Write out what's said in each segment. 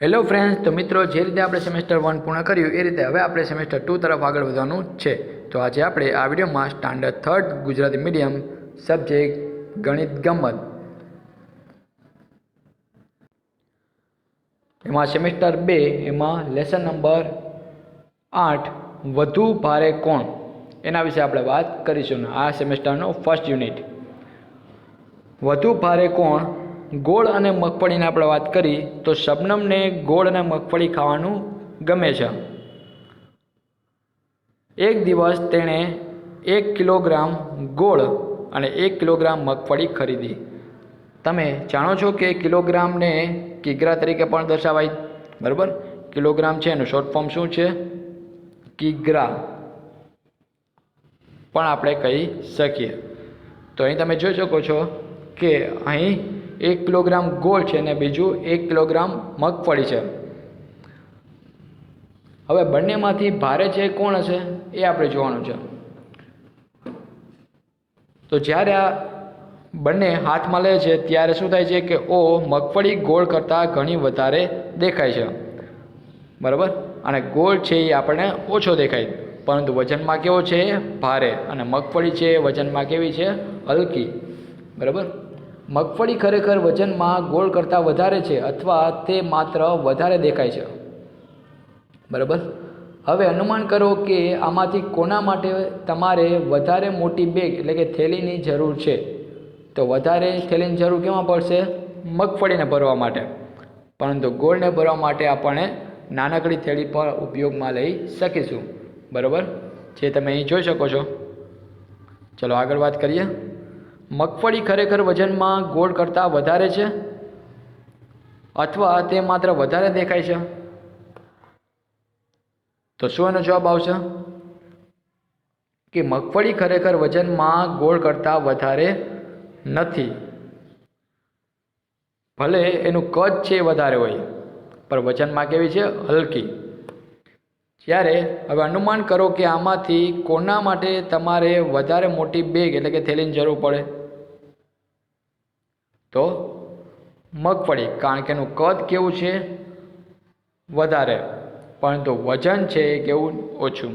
Hello friends તો મિત્રો જે રીતે આપણે સેમેસ્ટર વન પૂર્ણ કર્યું, એ રીતે હવે આપણે સેમેસ્ટર ટુ તરફ આગળ વધવાનું છે. તો આજે આપણે આ વિડીયોમાં standard third Gujarati medium subject ગણિત ગમત. એમાં સેમેસ્ટર બે, એમાં લેસન નંબર આઠ, વધુ ભારે કોણ? એના વિશે આપણે વાત કરીશું આ સેમેસ્ટરનો ફર્સ્ટ યુનિટ વધુ ભારે કોણ? ગોળ અને મગફળીની આપણે વાત કરી, તો શબનમને ગોળ અને મગફળી ખાવાનું ગમે છે. એક દિવસ તેણે એક કિલોગ્રામ ગોળ અને એક કિલોગ્રામ મગફળી ખરીદી. તમે જાણો છો કે કિલોગ્રામને કિગ્રા તરીકે પણ દર્શાવાય? બરાબર? કિલોગ્રામ છે એનું શોર્ટ ફોર્મ શું છે? કિગ્રા પણ આપણે કહી શકીએ. તો અહીં તમે જોઈ શકો છો કે અહીં એક કિલોગ્રામ ગોળ છે અને બીજું એક કિલોગ્રામ મગફળી છે. હવે બંનેમાંથી ભારે છે કોણ હશે? એ આપણે જોવાનું છે. તો જ્યારે આ બંને હાથમાં લે છે, ત્યારે શું થાય છે કે ઓ મગફળી ગોળ કરતાં ઘણી વધારે દેખાય છે. બરાબર? અને ગોળ છે એ આપણને ઓછો દેખાય. પરંતુ વજનમાં કેવો છે? ભારે. અને મગફળી છે એ વજનમાં કેવી છે? હલકી. બરાબર? મગફળી ખરેખર વજનમાં ગોળ કરતાં વધારે છે અથવા તે માત્ર વધારે દેખાય છે? બરાબર. હવે અનુમાન કરો કે આમાંથી કોના માટે તમારે વધારે મોટી બેગ એટલે કે થેલીની જરૂર છે? તો વધારે થેલીની જરૂર કેમાં પડશે? મગફળીને ભરવા માટે. પરંતુ ગોળને ભરવા માટે આપણે નાનકડી થેલી પર ઉપયોગમાં લઈ શકીશું. બરાબર? જે તમે અહીં જોઈ શકો છો. ચલો આગળ વાત કરીએ. મગફળી ખરેખર વજનમાં ગોળ કરતાં વધારે છે? અથવા તે માત્ર વધારે દેખાય છે? તો શું એનો જવાબ આવશે? કે મગફળી ખરેખર વજનમાં ગોળ કરતાં વધારે નથી. ભલે એનું કદ છે વધારે હોય, પણ વજનમાં કેવી છે? હલકી. જ્યારે હવે અનુમાન કરો કે આમાંથી કોના માટે તમારે વધારે મોટી બેગ એટલે કે થેલીની જરૂર પડે? તો મગફળી કારણ કે એનું કદ કેવું છે? વધારે. પરંતુ વજન છે એ કેવું? ઓછું.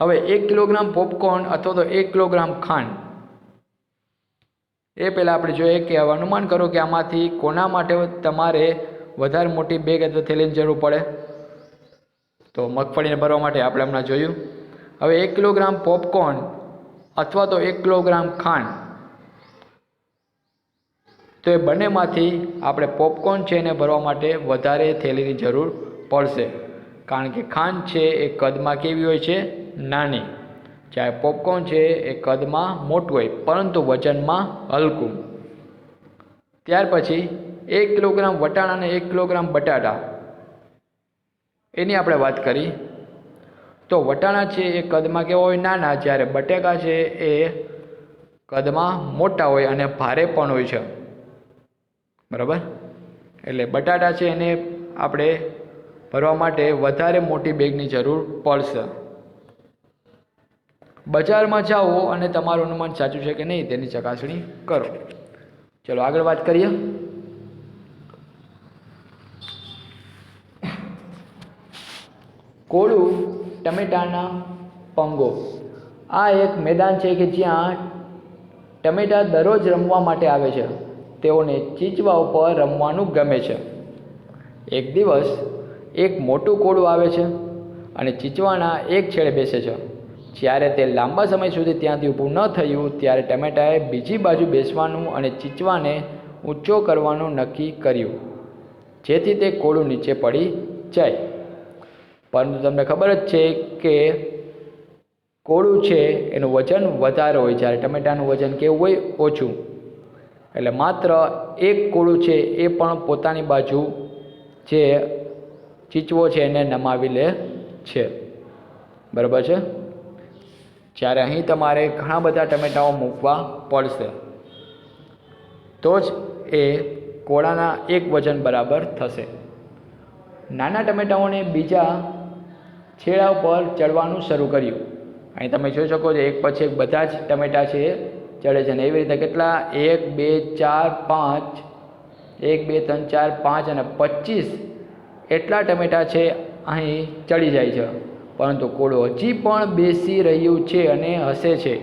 હવે એક કિલોગ્રામ પોપકોર્ન અથવા તો એક કિલોગ્રામ ખાંડ. એ પહેલાં આપણે જોઈએ કે અનુમાન કરો કે આમાંથી કોના માટે તમારે વધારે મોટી બેગ અથવા થેલીની જરૂર પડે. તો મગફળીને ભરવા માટે આપણે હમણાં જોયું. હવે એક કિલોગ્રામ પોપકોર્ન અથવા તો એક કિલોગ્રામ ખાંડ. તો એ બંનેમાંથી આપણે પોપકોર્ન છે એને ભરવા માટે વધારે થેલીની જરૂર પડશે. કારણ કે ખાંડ છે એ કદમાં કેવી હોય છે? નાની. જ્યારે પોપકોર્ન છે એ કદમાં મોટું હોય, પરંતુ વજનમાં હલકું. ત્યાર પછી એક કિલોગ્રામ વટાણા અને એક કિલોગ્રામ બટાટા. એની આપણે વાત કરી તો વટાણા છે એ કદમાં કેવા હોય? નાના. જ્યારે બટેકા છે એ કદમાં મોટા હોય અને ભારે પણ હોય છે. બરાબર? એટલે બટાટા છે એને આપણે ભરવા માટે વધારે મોટી બેગની જરૂર પડશે. બજારમાં જાઓ અને તમારું અનુમાન સાચું છે કે નહીં તેની ચકાસણી કરો. ચલો, આગળ વાત કરીએ. કોળું ટમેટાના પંગો. આ એક મેદાન છે કે જ્યાં ટમેટા દરરોજ રમવા માટે આવે છે. તેઓને ચીચવા ઉપર રમવાનું ગમે છે. એક દિવસ એક મોટું કોળું આવે છે અને ચીચવાના એક છેડે બેસે છે. જ્યારે તે લાંબા સમય સુધી ત્યાંથી ઊભું ન થયું ત્યારે ટમેટાએ બીજી બાજુ બેસવાનું અને ચીચવાને ઊંચો કરવાનું નક્કી કર્યું. જેથી તે કોળું નીચે પડી જાય. પરંતુ તમને ખબર જ છે કે કોળું છે, એનું વજન વધારે હોય જ્યારે ટમેટાનું વજન કેવું હોય, ઓછું. એટલે માત્ર એક કોળું છે, એ પણ પોતાની બાજુ જે ચીચવો છે, એને નમાવી લે છે. બરાબર છે? જ્યારે અહીં તમારે ઘણા બધા ટમેટાઓ મૂકવા પડશે, તો જ એ કોળાના એક વજન બરાબર થશે. નાના ટમેટાઓને બીજા છેડા ઉપર ચડવાનું શરૂ કર્યું. અહીં તમે જોઈ શકો છો, એક પછી એક બધા જ ટમેટા છે, ચડે છે અને એવી રીતે કેટલા? એક, બે, ચાર, પાંચ. એક, બે, ત્રણ, ચાર, પાંચ અને પચીસ એટલા ટમેટા છે, અહીં ચડી જાય છે. પરંતુ કોળો હજી પણ બેસી રહ્યું છે અને હસે છે.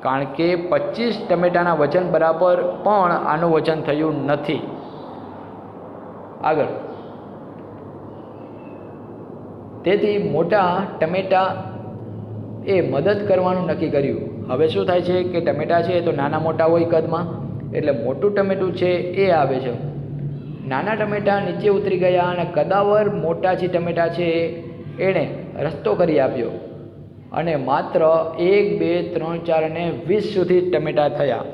કારણ કે પચીસ ટમેટાના વજન બરાબર પણ આનું વજન થયું નથી. આગળ. તેથી મોટા ટમેટા એ મદદ કરવાનું નક્કી કર્યું. હવે શું થાય છે કે ટમેટા છે એ તો નાના મોટા હોય કદમાં, એટલે મોટું ટમેટું છે એ આવે છે. નાના ટમેટા નીચે ઉતરી ગયા અને કદાવર મોટા જે ટમેટા છે એણે રસ્તો કરી આપ્યો. અને માત્ર એક, બે, ત્રણ, ચાર અને વીસ સુધી ટમેટા થયા.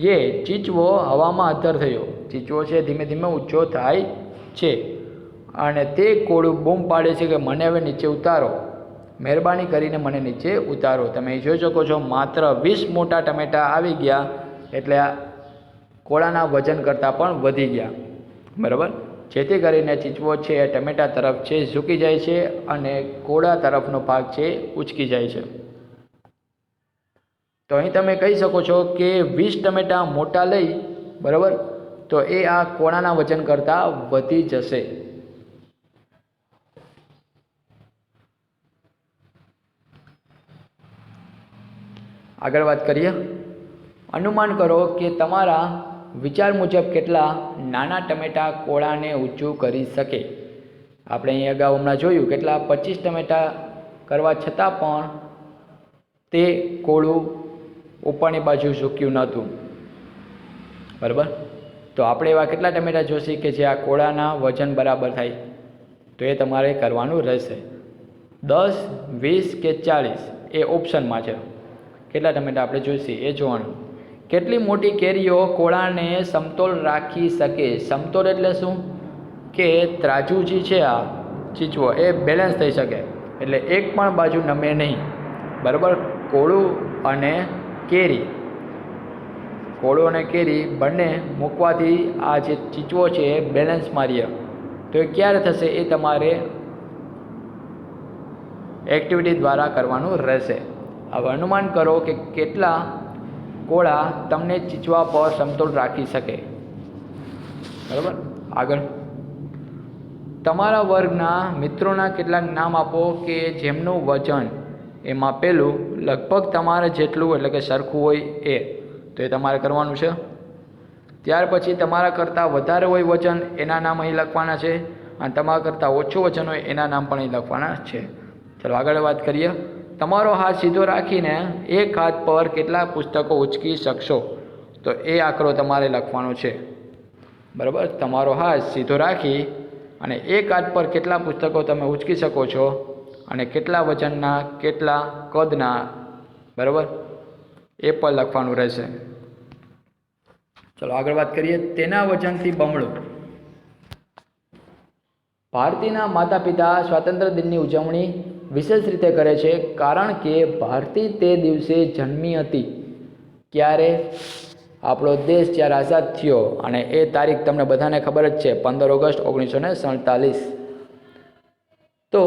એ ચીચવો હવામાં અધર થયો. ચીચવો છે, ધીમે ધીમે ઊંચો થાય છે. અને તે કોળું બૂમ પાડે છે કે મને હવે નીચે ઉતારો. મહેરબાની કરીને મને નીચે ઉતારો. તમે જોઈ શકો છો, માત્ર વીસ મોટા ટમેટા આવી ગયા, એટલે આ કોળાના વજન કરતાં પણ વધી ગયા. બરાબર? જેથી કરીને ચીચવો છે એ ટમેટા તરફ છે ઝૂકી જાય છે અને કોળા તરફનો ભાગ છે, ઉચકી જાય છે. તો અહીં તમે કહી શકો છો કે વીસ ટમેટા મોટા લઈ, બરાબર? તો એ આ કોળાના વજન કરતાં વધી જશે. આગળ વાત કરીએ. અનુમાન કરો કે તમારા વિચાર મુજબ કેટલા નાના ટમેટા કોળાને ઊંચું કરી શકે. આપણે અહીં અગાઉ હમણાં જોયું કેટલા પચીસ ટમેટા કરવા છતાં પણ તે કોળું ઉપરની બાજુ ઝૂક્યું નહોતું. બરાબર? તો આપણે એવા કેટલા ટમેટા જોશી કે જે આ કોળાના વજન બરાબર થાય? તો એ તમારે કરવાનું રહેશે. દસ, વીસ કે ચાલીસ એ ઓપ્શનમાં છે. કેટલા ટમેટા આપણે જોઈશે? એ જોવાનું. કેટલી મોટી કેરીઓ કોળાને સમતોલ રાખી શકે? સમતોલ એટલે શું? કે ત્રાજુ જે છે આ ચીચવો, એ બેલેન્સ થઈ શકે. એટલે એક પણ બાજુ નમે નહીં. બરાબર? કોળું અને કેરી. કોળું અને કેરી બંને મૂકવાથી આ જે ચીચવો છે એ બેલેન્સ મારીએ. તો એ ક્યારે થશે એ તમારે એક્ટિવિટી દ્વારા કરવાનું રહેશે. હવે અનુમાન કરો કે કેટલા કોળા તમને ચીચવા પર સમતોલ રાખી શકે? બરાબર? આગળ. તમારા વર્ગના મિત્રોના કેટલાક નામ આપો કે જેમનું વજન એમાં પેલું લગભગ તમારે જેટલું એટલે કે સરખું હોય એ. તો એ તમારે કરવાનું છે. ત્યાર પછી તમારા કરતાં વધારે હોય વજન એના નામ અહીં લખવાના છે. અને તમારા કરતાં ઓછું વજન હોય એના નામ પણ અહીં લખવાના છે. ચલો આગળ વાત કરીએ. તમારો હાથ સીધો રાખીને એક હાથ પર કેટલા પુસ્તકો ઉચકી શકશો? તો એ આંકડો તમારે લખવાનો છે. બરાબર? તમારો હાથ સીધો રાખી અને એક હાથ પર કેટલા પુસ્તકો તમે ઉચકી શકો છો અને કેટલા વજનના, કેટલા કદના? બરાબર? એ પણ લખવાનું રહેશે. ચલો, આગળ વાત કરીએ. તેના વજનથી બમણું. ભારતીના માતા પિતા સ્વાતંત્ર્ય દિનની ઉજવણી વિશેષ રીતે કરે છે, કારણ કે ભારતી તે દિવસે જન્મી હતી. ક્યારે? આપણો દેશ જ્યારે આઝાદ થયો અને એ તારીખ તમને બધાને ખબર જ છે, પંદર ઓગસ્ટ ઓગણીસો ને સડતાલીસ. તો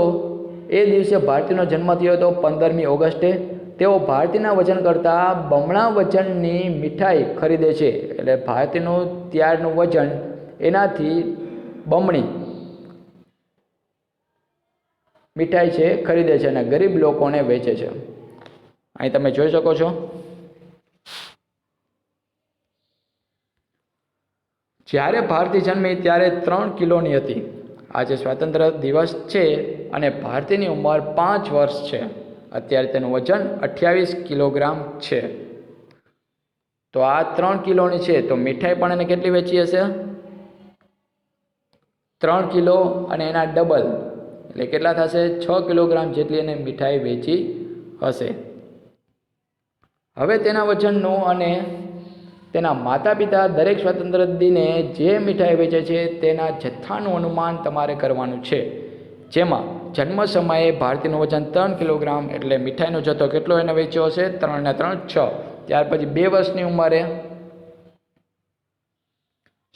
એ દિવસે ભારતીનો જન્મ થયો હતો પંદરમી ઓગસ્ટે. તેઓ ભારતીના વજન કરતાં બમણા વજનની મીઠાઈ ખરીદે છે. એટલે ભારતીનું ત્યારનું વજન એનાથી બમણી. મીઠાઈ છે, ખરીદે છે અને ગરીબ લોકોને વેચે છે. અહીં તમે જોઈ શકો છો. જ્યારે ભારતી જન્મી ત્યારે ત્રણ કિલોની હતી. આજે સ્વાતંત્ર્ય દિવસ છે અને ભારતીની ઉંમર પાંચ વર્ષ છે. અત્યારે તેનું વજન અઠ્યાવીસ કિલોગ્રામ છે. તો આ ત્રણ કિલોની છે, તો મીઠાઈ પણ એને કેટલી વેચી હશે? ત્રણ કિલો અને એના ડબલ. એટલે કેટલા થશે? છ કિલોગ્રામ જેટલી એને મીઠાઈ વેચી હશે. હવે તેના વજનનું અને તેના માતા પિતા દરેક સ્વતંત્ર દિને જે મીઠાઈ વેચે છે તેના જથ્થાનું અનુમાન તમારે કરવાનું છે. જેમાં જન્મ સમયે ભારતીયનું વજન ત્રણ કિલોગ્રામ એટલે મીઠાઈનો જથ્થો કેટલો એને વેચ્યો હશે? ત્રણ ને ત્રણ, છ. ત્યાર પછી બે વર્ષની ઉંમરે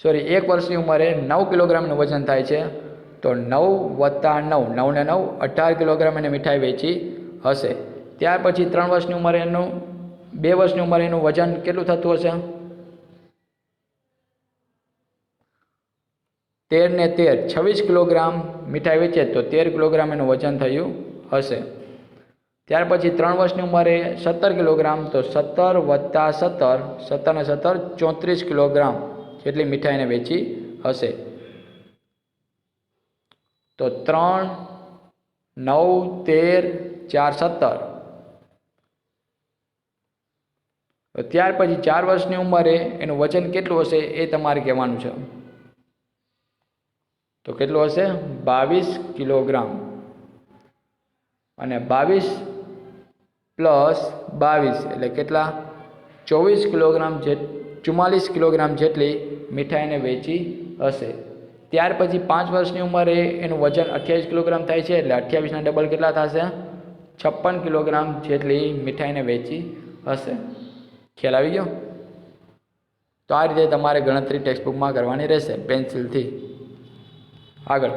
સોરી એક વર્ષની ઉંમરે નવ કિલોગ્રામનું વજન થાય છે. તો નવ વત્તા નવ નવ ને નવ, અઢાર કિલોગ્રામ એને મીઠાઈ વેચી હશે. ત્યાર પછી ત્રણ વર્ષની ઉંમરે એનું, બે વર્ષની ઉંમરે એનું વજન કેટલું થતું હશે? તેર ને તેર, છવ્વીસ કિલોગ્રામ મીઠાઈ વેચે તો તેર કિલોગ્રામ એનું વજન થયું હશે. ત્યાર પછી ત્રણ વર્ષની ઉંમરે સત્તર કિલોગ્રામ, તો સત્તર વત્તા સત્તર સત્તર ને સત્તર, ચોત્રીસ કિલોગ્રામ જેટલી મીઠાઈને વેચી હશે. તો ત્રણ, નવ, તેર, ચાર, સત્તર. ત્યાર પછી ચાર વર્ષની ઉંમરે એનું વજન કેટલું હશે એ તમારે કહેવાનું છે. તો કેટલું હશે? બાવીસ કિલોગ્રામ. અને બાવીસ પ્લસ બાવીસ એટલે કેટલા? ચોવીસ કિલોગ્રામ જે, ચુમ્માલીસ કિલોગ્રામ જેટલી મીઠાઈને વેચી હશે. ત્યાર પછી પાંચ વર્ષની ઉંમરે એનું વજન અઠ્યાવીસ કિલોગ્રામ થાય છે, એટલે અઠ્યાવીસના ડબલ કેટલા થશે? છપ્પન કિલોગ્રામ જેટલી મીઠાઈને વેચી હશે. ખ્યાલ આવી ગયો? તો આ રીતે તમારે ગણતરી ટેક્સ્ટબુકમાં કરવાની રહેશે, પેન્સિલથી. આગળ.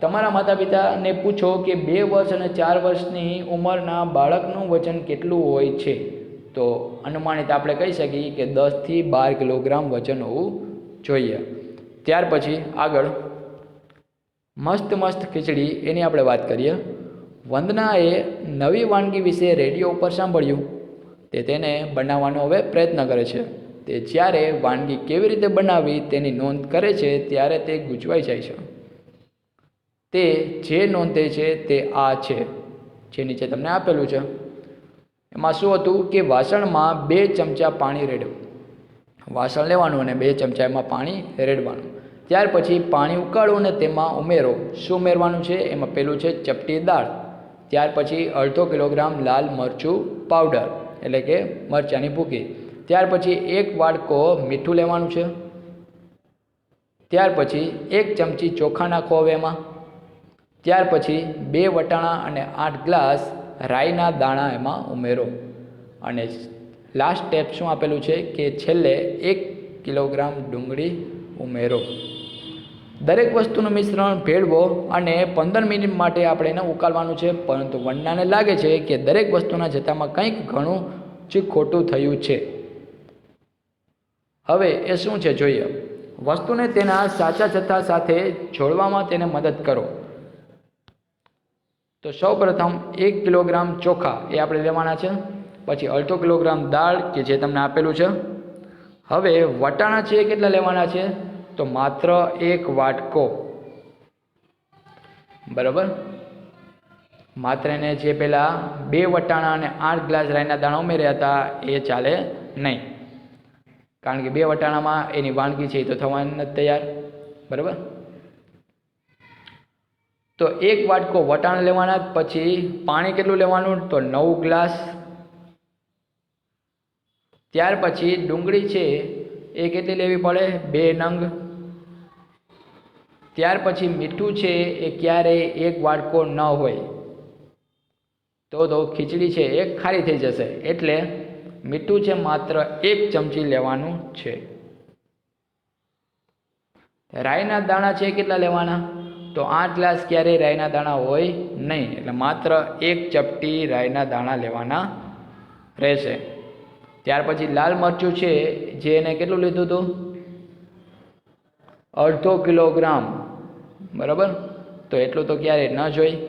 તમારા માતા પિતાને પૂછો કે બે વર્ષ અને ચાર વર્ષની ઉંમરના બાળકનું વજન કેટલું હોય છે? તો અનુમાનિત આપણે કહી શકીએ કે દસથી બાર કિલોગ્રામ વજન હોવું જોઈએ. ત્યાર પછી આગળ મસ્ત મસ્ત ખીચડી એની આપણે વાત કરીએ. વંદનાએ નવી વાનગી વિશે રેડિયો ઉપર સાંભળ્યું. તે તેને બનાવવાનો હવે પ્રયત્ન કરે છે. તે જ્યારે વાનગી કેવી રીતે બનાવવી તેની નોંધ કરે છે ત્યારે તે ગૂંચવાઈ જાય છે. તે જે નોંધે છે તે આ છે, જે નીચે તમને આપેલું છે. એમાં શું હતું કે વાસણમાં બે ચમચા પાણી રેડવું વાસણ લેવાનું અને બે ચમચા એમાં પાણી રેડવાનું. ત્યાર પછી પાણી ઉકાળો અને તેમાં ઉમેરો. શું ઉમેરવાનું છે? એમાં પેલું છે ચપટી દાળ. ત્યાર પછી અડધો કિલોગ્રામ લાલ મરચું પાવડર, એટલે કે મરચાંની ભૂકી ત્યાર પછી એક વાડકો મીઠું લેવાનું છે. ત્યાર પછી એક ચમચી ચોખા નાખો હવે એમાં. ત્યાર પછી બે વટાણા અને આઠ ગ્લાસ રાઈના દાણા એમાં ઉમેરો. અને લાસ્ટ સ્ટેપ શું આપેલું છે? કે છેલ્લે એક કિલોગ્રામ ડુંગળી ઉમેરો. દરેક વસ્તુનું મિશ્રણ ભેળવો અને પંદર મિનિટ માટે આપણે એને ઉકાળવાનું છે. પરંતુ વંડાને લાગે છે કે દરેક વસ્તુના જથ્થામાં કંઈક ઘણું જ ખોટું થયું છે. હવે એ શું છે જોઈએ? વસ્તુને તેના સાચા જથ્થા સાથે જોડવામાં તેને મદદ કરો. તો સૌપ્રથમ એક કિલોગ્રામ ચોખા એ આપણે લેવાના છે. પછી અડધો કિલોગ્રામ દાળ કે જે તમને આપેલું છે. હવે વટાણા છે કેટલા લેવાના છે? તો માત્ર એક વાટકો. બરાબર? માત્ર એને જે પહેલાં બે વટાણા અને આઠ ગ્લાસ રાઈના દાણા ઉમેર્યા હતા, એ ચાલે નહીં. કારણ કે બે વટાણામાં એની વાનગી છે એ તો થવાની નથી તૈયાર. બરાબર? તો એક વાટકો વટાણા લેવાના, પછી પાણી કેટલું લેવાનું? તો નવ ગ્લાસ ત્યાર પછી ડુંગળી છે એ કેટલી લેવી પડે? બે નંગ. ત્યાર પછી મીઠું છે એ ક્યારેય એક વાટકો ન હોય. તો તો ખીચડી છે એ ખારી થઈ જશે. એટલે મીઠું છે માત્ર એક ચમચી લેવાનું છે. રાઈના દાણા છે કેટલા લેવાના? તો આઠ ગ્લાસ ક્યારેય રાઈના દાણા હોય નહીં. એટલે માત્ર એક ચપટી રાઈના દાણા લેવાના રહેશે. ત્યાર પછી લાલ મરચું છે, જે એને કેટલું લીધું હતું? અડધો કિલોગ્રામ. બરાબર? તો એટલું તો ક્યારે ન જોઈ.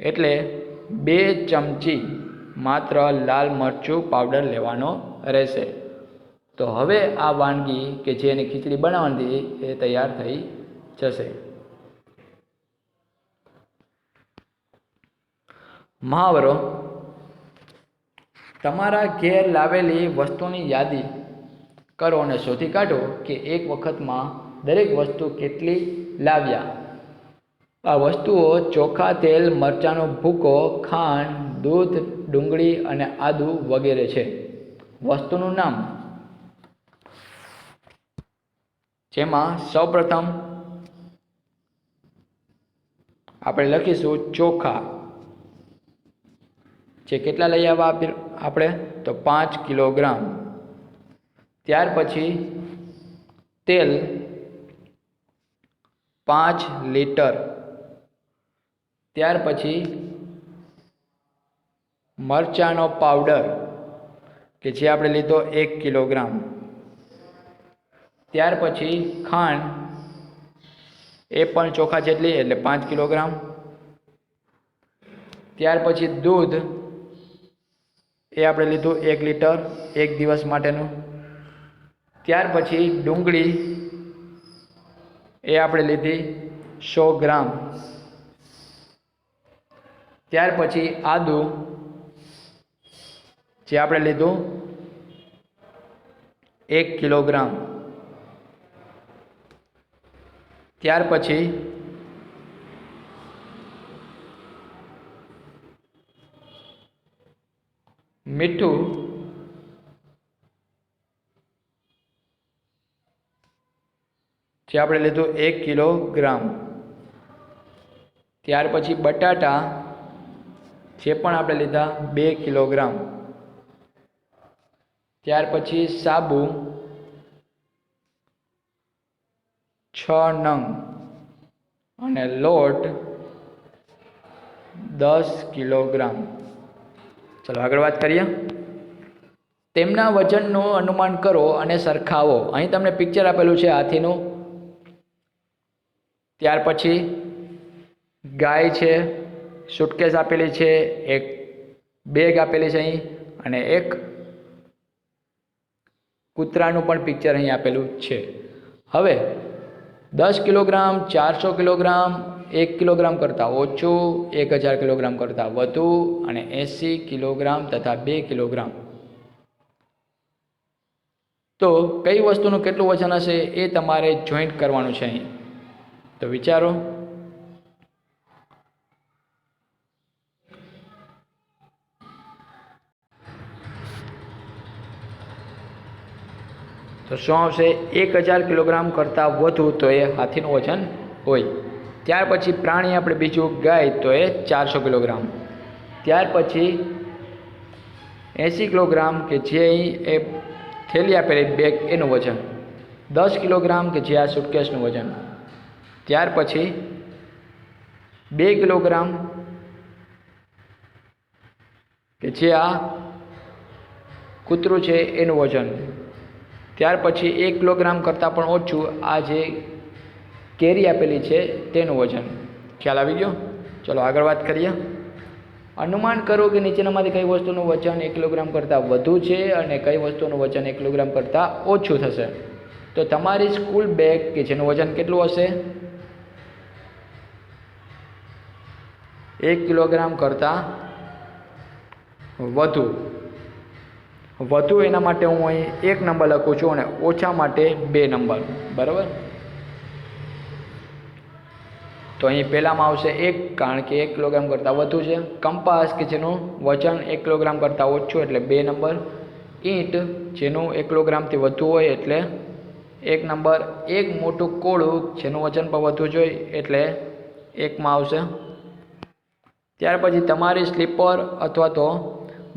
એટલે બે ચમચી માત્ર લાલ મરચું પાવડર લેવાનો રહેશે. તો હવે આ વાનગી કે જે એની ખીચડી બનાવવાની હતી, એ તૈયાર થઈ જશે. મહાવરો તમારા ઘેર લાવેલી વસ્તુની યાદી કરો અને શોધી કાઢો કે એક વખતમાં દરેક વસ્તુ કેટલી લાવ્યા. આ વસ્તુઓ ચોખા, તેલ, મરચાંનો ભૂકો, ખાંડ, દૂધ, ડુંગળી અને આદુ વગેરે છે. વસ્તુનું નામ. જેમાં સૌપ્રથમ આપણે લખીશું ચોખા. જે કેટલા લઈ આવ્યા આપણે તો પાંચ કિલોગ્રામ. ત્યાર પછી તેલ પાંચ લીટર. ત્યાર પછી મરચાંનો પાવડર, કે જે આપણે લીધો એક કિલોગ્રામ. ત્યાર પછી ખાંડ, એ પણ ચોખા જેટલી, એટલે પાંચ કિલોગ્રામ. ત્યાર પછી દૂધ એ આપણે લીધું એક લીટર એક દિવસ માટેનું. ત્યાર પછી ડુંગળી એ આપણે લીધી સો ગ્રામ. ત્યાર પછી આદુ જે આપણે લીધું એક કિલોગ્રામ. ત્યાર પછી મીઠું જે આપણે લીધું એક કિલોગ્રામ. ત્યાર પછી બટાટા જે પણ આપણે લીધા બે કિલોગ્રામ. ત્યાર પછી સાબુ છ નંગ અને લોટ દસ કિલોગ્રામ. ચલો આગળ વાત કરીએ. તેમના વજનનું અનુમાન કરો અને સરખાવો. અહીં તમને પિક્ચર આપેલું છે હાથીનું. ત્યાર પછી ગાય છે સુટકેસ આપેલી છે, એક બેગ આપેલી છે અહીં અને એક કૂતરાનું પણ પિક્ચર અહીં આપેલું છે. હવે દસ કિલોગ્રામ, ચારસો કિલોગ્રામ એક કિલોગ્રામ કરતાં ઓછું, એક હજાર કિલોગ્રામ કરતાં વધુ અને એંસી કિલોગ્રામ તથા બે કિલોગ્રામ. તો કઈ વસ્તુનું કેટલું વજન હશે એ તમારે જોઈન્ટ કરવાનું છે અહીં. તો વિચારો. તો શું આવશે? એક હજાર કિલોગ્રામ કરતાં વધુ તો એ હાથીનું વજન હોય. ત્યાર પછી પ્રાણી આપણે બીજું ગાય તો એ ચારસો કિલોગ્રામ. ત્યાર પછી એંસી કિલોગ્રામ કે જે એ થેલી આપેલી બેગ એનું વજન. દસ કિલોગ્રામ કે જે આ સુટકેસનું વજન. ત્યાર પછી બે કિલોગ્રામ કે જે આ કૂતરું છે એનું વજન. ત્યાર પછી એક કિલોગ્રામ કરતાં પણ ઓછું આ જે કેરી આપેલી છે તેનું વજન. ખ્યાલ આવી ગયો? ચલો આગળ વાત કરીએ. અનુમાન કરો કે નીચેનામાંથી કઈ વસ્તુનું વજન એક કિલોગ્રામ કરતાં વધુ છે અને કઈ વસ્તુનું વજન એક કિલોગ્રામ કરતાં ઓછું થશે. તો તમારી સ્કૂલ બેગ કે જેનું વજન કેટલું હશે? એક કિલોગ્રામ કરતાં વધુ. વધુ એના માટે હું અહીં એક નંબર લખું છું અને ઓછા માટે બે નંબર. બરાબર? તો અહીં પહેલામાં આવશે એક, કારણ કે એક કિલોગ્રામ કરતાં વધુ છે. કંપાસ કે જેનું વજન એક કિલોગ્રામ કરતાં ઓછું એટલે બે નંબર ઈંટ જેનું એક કિલોગ્રામથી વધુ હોય એટલે એક નંબર એક મોટું કોળું, જેનું વજન પણ વધુ જોઈએ એટલે એકમાં આવશે. ત્યાર પછી તમારી સ્લીપર અથવા તો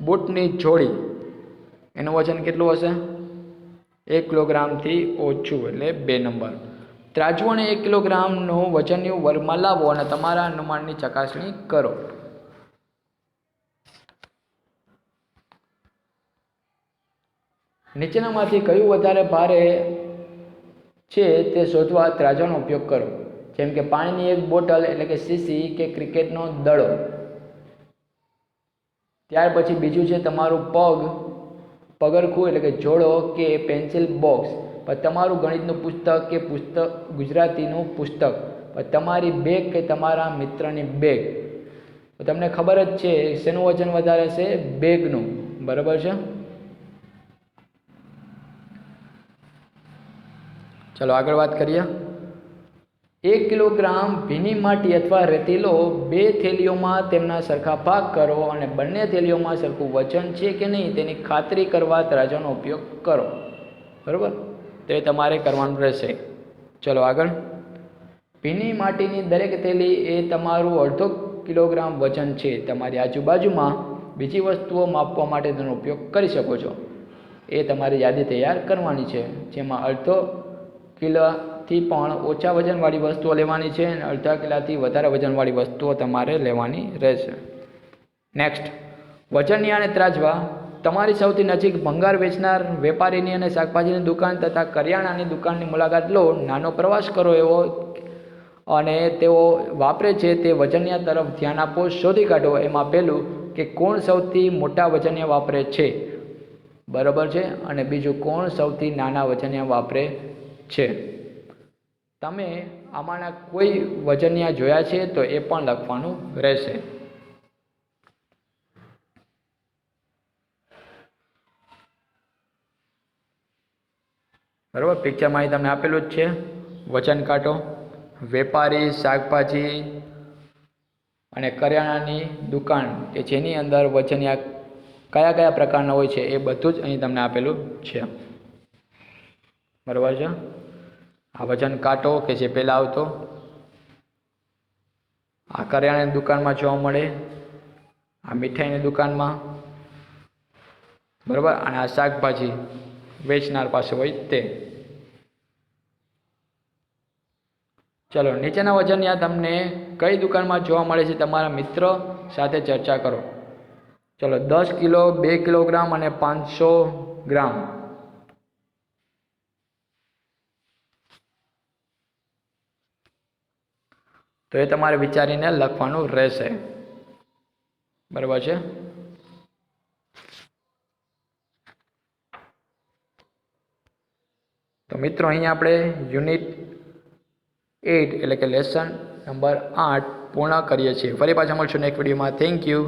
બૂટની જોડી, એનું વજન કેટલું હશે? એક કિલોગ્રામથી ઓછું એટલે બે નંબર ત્રાજુ અને એક કિલોગ્રામનું વજનનું વર્ગમાં લાવો અને તમારા અનુમાનની ચકાસણી કરો. નીચેનામાંથી કયું વધારે ભારે છે તે શોધવા ત્રાજાનો ઉપયોગ કરો. જેમ કે પાણીની એક બોટલ એટલે કે સીસી કે ક્રિકેટનો દડો. ત્યાર પછી બીજું છે તમારું પગ, પગરખું એટલે કે જોડો કે પેન્સિલ બોક્સ તમારું ગણિતનું પુસ્તક કે પુસ્તક ગુજરાતીનું પુસ્તક? તમારી બેગ કે તમારા મિત્રની બેગ? તમને ખબર જ છે, શેનું વજન વધારે છે? બેગનું. બરાબર છે? ચલો, આગળ વાત કરીએ. એક કિલોગ્રામ ભીની માટી અથવા રેતીલો બે થેલીઓમાં તેમના સરખા ભાગ કરો અને બંને થેલીઓમાં સરખું વજન છે કે નહીં તેની ખાતરી કરવા તરાજાનો ઉપયોગ કરો. બરાબર? તો એ તમારે કરવાનું રહેશે. ચલો આગળ. ભીની માટીની દરેક થેલી એ તમારું અડધો કિલોગ્રામ વજન છે. તમારી આજુબાજુમાં બીજી વસ્તુઓ માપવા માટે તેનો ઉપયોગ કરી શકો છો. એ તમારી યાદી તૈયાર કરવાની છે. જેમાં અડધો કિલોથી પણ ઓછા વજનવાળી વસ્તુઓ લેવાની છે અને અડધા કિલોથી વધારે વજનવાળી વસ્તુઓ તમારે લેવાની રહેશે. નેક્સ્ટ વજનની અને ત્રાજવા તમારી સૌથી નજીક ભંગાર વેચનાર વેપારીની અને શાકભાજીની દુકાન તથા કરિયાણાની દુકાનની મુલાકાત લો. નાનો પ્રવાસ કરો એવો અને તેઓ વાપરે છે તે વજનિયા તરફ ધ્યાન આપો. શોધી કાઢો. એમાં પહેલું કે કોણ સૌથી મોટા વજનિયા વાપરે છે? બરાબર છે? અને બીજું કોણ સૌથી નાના વજનિયા વાપરે છે? તમે આમાંના કોઈ વજનિયા જોયા છે તો એ પણ લખવાનું રહેશે. બરાબર? પિક્ચરમાં અહીં તમને આપેલું જ છે. વજન કાંટો વેપારી, શાકભાજી અને કરિયાણાની દુકાન કે જેની અંદર વજનિયા કયા કયા પ્રકારના હોય છે એ બધું જ અહીં તમને આપેલું છે. બરાબર છે? આ વજન કાંટો કે જે પહેલાં આવતો. આ કરિયાણાની દુકાનમાં જોવા મળે. આ મીઠાઈની દુકાનમાં. બરાબર? અને આ શાકભાજી. વેચનાર પાસે હોય તે. ચલો, નીચેના વજનિયા તમને કઈ દુકાનમાં જોવા મળે છે તમારા મિત્ર સાથે ચર્ચા કરો. ચલો, દસ કિલો, બે કિલોગ્રામ અને પાંચસો ગ્રામ. તો એ તમારે વિચારીને લખવાનું રહેશે. બરાબર છે? તો મિત્રો અહીંયા આપણે યુનિટ એઇટ એટલે કે લેસન નંબર આઠ પૂર્ણ કરીએ છીએ. ફરી પાછા મળશું નેક્સ્ટ વિડીયોમાં થેન્ક યુ